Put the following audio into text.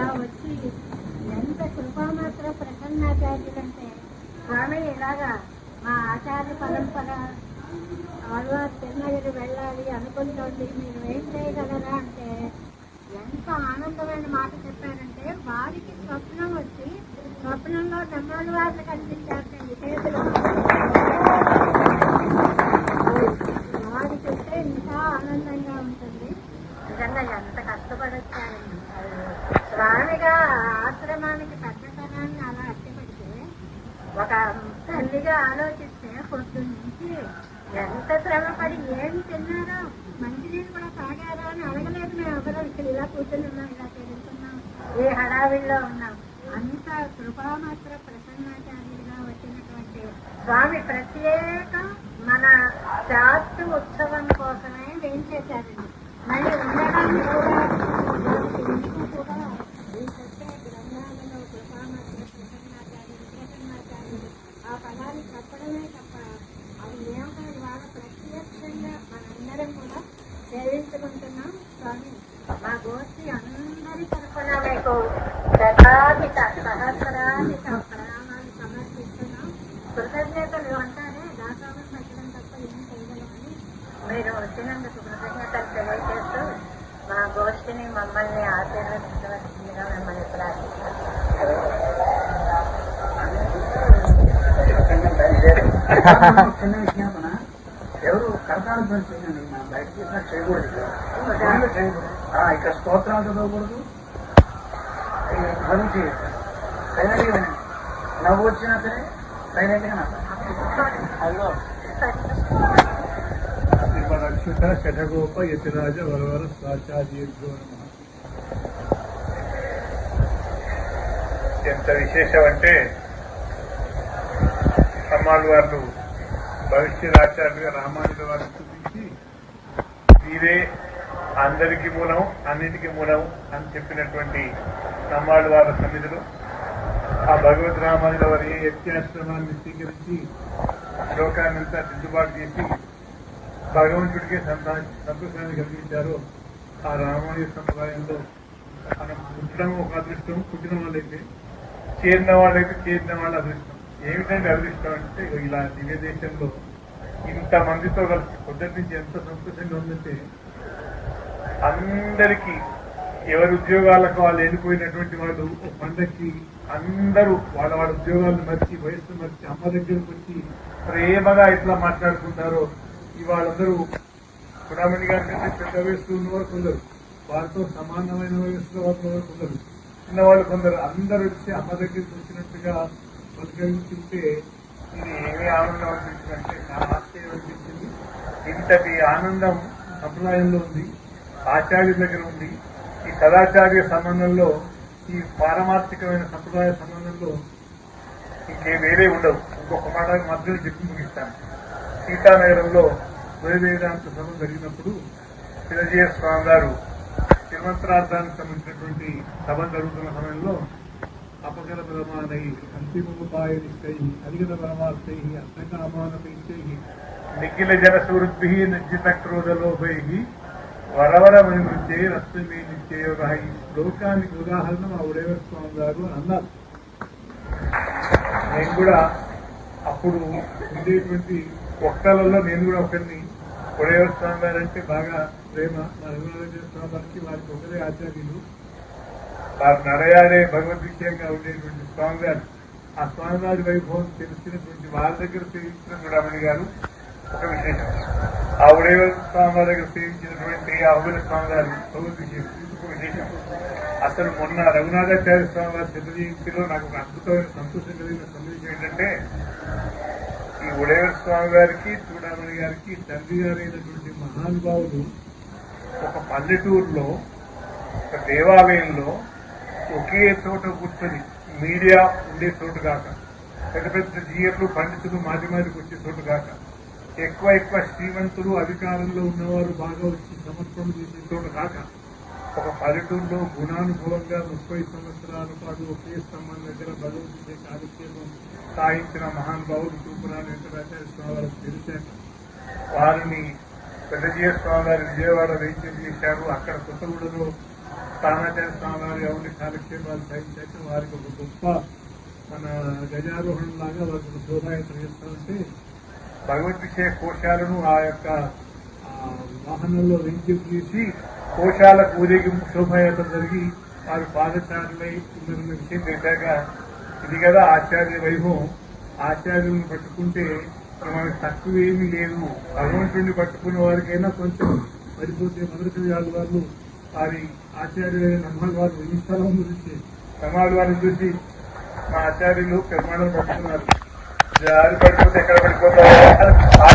ఇలా వచ్చి ఎంత కృపామాత్ర ప్రసన్నాచార్యులంటే స్వామి ఇలాగా మా ఆచార్య పరంపర ఆళ్వారు తిరునగిరి వెళ్ళాలి అనుకుంటోంది. మీరు ఏం చేయగలరా అంటే ఎంత ఆనందమైన మాట చెప్పారంటే వారికి స్వప్నం వచ్చి స్వప్నంలో నమ్మాలి వారిని కనిపించారు. చేతిలో తల్లిగా ఆలోచిస్తే పొద్దు నుంచి ఎంత శ్రమపడి ఏమి తిన్నారో మంచినీళ్ళు కూడా తాగారా అని అడగలేదు మేము ఎవరో ఇక్కడ ఇలా కూర్చొని ఉన్నాం ఇలా తెలుసుకున్నాం ఏ హడావిడిలో ఉన్నాం? అంత కృపామాత్ర ప్రసన్నాచార్యుడిగా వచ్చినటువంటి స్వామి ప్రత్యేకం మన శాస్త్ర ఉత్సవం కోసమే వేయించేశారండి. మళ్ళీ ఉండడానికి కూడా దానికి ఇంటికి కూడా ఈ ప్రత్యేక గ్రంథాలలో కృపామాత్ర ప్రసన్నాచార్యుడు ప్రసన్నాచార్యుడు ఆ పదాన్ని చెప్పడమే తప్ప అది ఏమిటో ద్వారా ప్రత్యక్షంగా మనందరం కూడా సేవించుకుంటున్నాం స్వామి. మా గోష్ఠి అందరి తరఫున మీకు శతాధిక సహస్రాధిక ప్రణామాలు సమర్పిస్తున్నాం. కృతజ్ఞతలు అంటారే దాసాలను పెట్టడం తప్ప ఏం చేయగలమని మీరు వచ్చినందుకు కృతజ్ఞతలు తెలియజేస్తూ మా గోష్ఠిని మమ్మల్ని ఆశీర్వదించవలసిందిగా మిమ్మల్ని ప్రార్థిస్తాం చిన్న విజ్ఞాపన ఎవరు కరతాళ ధ్వని బయట చేసినా చేయకూడదు. ఇక్కడ స్తోత్రాలు చదవకూడదు. ధ్వని చేయదు సైలెంట్గా వినండి. నవ్వు వచ్చినా సరే సైలెంట్గా నవ్వాలి. అదిగో శ్రీమదక్షుత షఠగోప యతిరాజ వరవర నమ. ఎంత విశేషం అంటే సమ్మాల్ వారు భవిష్యరాచార్యులుగా రామానుజ వారిని చూపించి మీరే అందరికీ మూలం అన్నిటికీ మూలం అని చెప్పినటువంటి సమ్మాళ్ళు వారి సన్నిధిలో ఆ భగవద్ రామానుజ వారి ఏ యజ్ఞాశ్రమాన్ని స్వీకరించి శ్లోకాన్నంతా దిద్దుబాటు చేసి భగవంతుడికి సంతా సంతోషాన్ని కలిగించారు ఆ రామానుజ సంప్రదాయంలో మనం పుట్టడం ఒక అదృష్టం పుట్టిన వాళ్ళైతే చేరిన వాళ్ళైతే చేరిన వాళ్ళ అదృష్టం. ఏమిటంటే అదృష్టం అంటే ఇలా దివ్య దేశంలో ఇంత మందితో కలిసి పొద్దుటి నుంచి ఎంత సంతోషంగా ఉందంటే అందరికీ ఎవరి ఉద్యోగాలకు వాళ్ళు వెళ్ళిపోయినటువంటి వాళ్ళు పండక్కి అందరూ వాళ్ళ వాళ్ళ ఉద్యోగాలను మర్చి వయస్సు మర్చి అమ్మ దగ్గరకు వచ్చి ప్రేమగా ఎట్లా మాట్లాడుకుంటారో ఇవాళందరూ సుబ్రహ్మణ్య గారి కంటే పెద్ద వయస్సు ఉన్నవారు కొందరు. వారితో సమానమైన వయస్సులో ఉన్నవారు కొందరు. చిన్నవాళ్ళు కొందరు అందరూ వచ్చి అమ్మ దగ్గరికి వచ్చినట్టుగా పలకరించుంటే ఇది ఏమి ఆనందం అనిపించిందంటే చాలా ఆశ్చర్యం అనిపించింది. ఇంతటి ఆనందం సంప్రదాయంలో ఉంది ఆచార్యుల దగ్గర ఉంది. ఈ సదాచార్య సంబంధంలో ఈ పారమార్థికమైన సంప్రదాయ సంబంధంలో ఇంకే వేరే ఉండవు. ఇంకొక మాట మధ్యలో చెప్పి ముగిస్తాను. సీతానగరంలో వేదాంత సభ జరిగినప్పుడు చిరంజీవి స్వామి గారు తిరుమంత్రార్థానికి సంబంధించినటువంటి సభ జరుగుతున్న సమయంలో అపగల ప్రమాణై అంతిమోపాయనిష్టై అధిగత పరమార్థై అర్థకామానపైత్యై నిఖిల జనసూరుద్భి సువృద్ధి నిర్జిత క్రోధలోభై వరవర మణిమృత్యే రత్నమే నిత్యయోగ ఈ శ్లోకానికి ఉదాహరణ మా ఉడేవర్ స్వామి గారు అన్నారు. నేను కూడా అప్పుడు ఉండేటువంటి ఒక్కలలో నేను కూడా ఒకరిని ఉడేవర్ స్వామి గారు అంటే బాగా ప్రేమ మా రఘునాథ స్వామి వారికి వారికి ఒకరే ఆచార్యులు. వారు నడయాడే భగవద్ విషయంగా ఉండేటువంటి స్వామి గారు ఆ స్వామివారి వైభవం తెలిసినటువంటి వారి దగ్గర సేవించిన గుడామణి గారు ఒక విశేషం. ఆ ఉడేవ స్వామి దగ్గర సేవించినటువంటి అహుల స్వామి గారు భగవద్ విశేషం విశేషం. అసలు మొన్న రఘునాథాచార్య స్వామి వారి శత జయంతిలో నాకు ఒక అద్భుతమైన సంతోషం కలిగిన సందేశం ఏంటంటే ఈ ఉడేవర స్వామి గారికి చూడామణి గారికి తండ్రి గారైనటువంటి మహానుభావులు ఒక పల్లెటూరులో ఒక దేవాలయంలో ఒకే చోట కూర్చొని మీడియా ఉండే చోటు కాక పెద్ద పెద్ద జీఎర్లు పండితులు మాది మాటికి వచ్చే చోటు కాక ఎక్కువ ఎక్కువ శ్రీమంతులు అధికారంలో ఉన్నవారు బాగా వచ్చి సమర్పణ చేసే చోటు కాక ఒక పల్లెటూరులో గుణానుభవంగా ముప్పై సంవత్సరాల పాటు ఒకే స్తంభం దగ్గర భగవద్గీత కార్యక్రమం సాగించిన మహానుభావులు తూపురాని వెంకటాచార్య స్వామి వారికి తెలిసాక వారిని పెద్దజీయ స్వామి గారి విజయవాడ వెయిచర్ చేశారు. అక్కడ కొత్తగూడలో స్థానాచార్య స్వామి ఎవరిని ఎవరి కాలక్షేపాలు సహించాక వారికి ఒక గొప్ప మన గజారోహణం లాగా వారికి శోభాయాత్ర చేస్తామంటే భగవద్ విషయ కోశాలను ఆ యొక్క వాహనంలో వెంచింపు చేసి కోశాల ఊరేగింపు శోభాయాత్ర జరిగి వారు పాదచారులై ఉన్న విషయం తెలిసాక ఇది కదా ఆచార్య వైభవం. ఆచార్యులను పట్టుకుంటే మనకు తక్కువ ఏమీ లేదు. భగవంతుడిని పట్టుకునే వారికైనా కొంచెం సరిపోతే మొదటి వాళ్ళు వాళ్ళు వారి ఆచార్యులైన నమ్మాలి వారు ఈ స్థలం గురించి నమ్మాలి వారిని చూసి మా ఆచార్యులు పెరుమాణం పడుతున్నారు జారి పడిపోతే ఎక్కడ పడిపోతారు?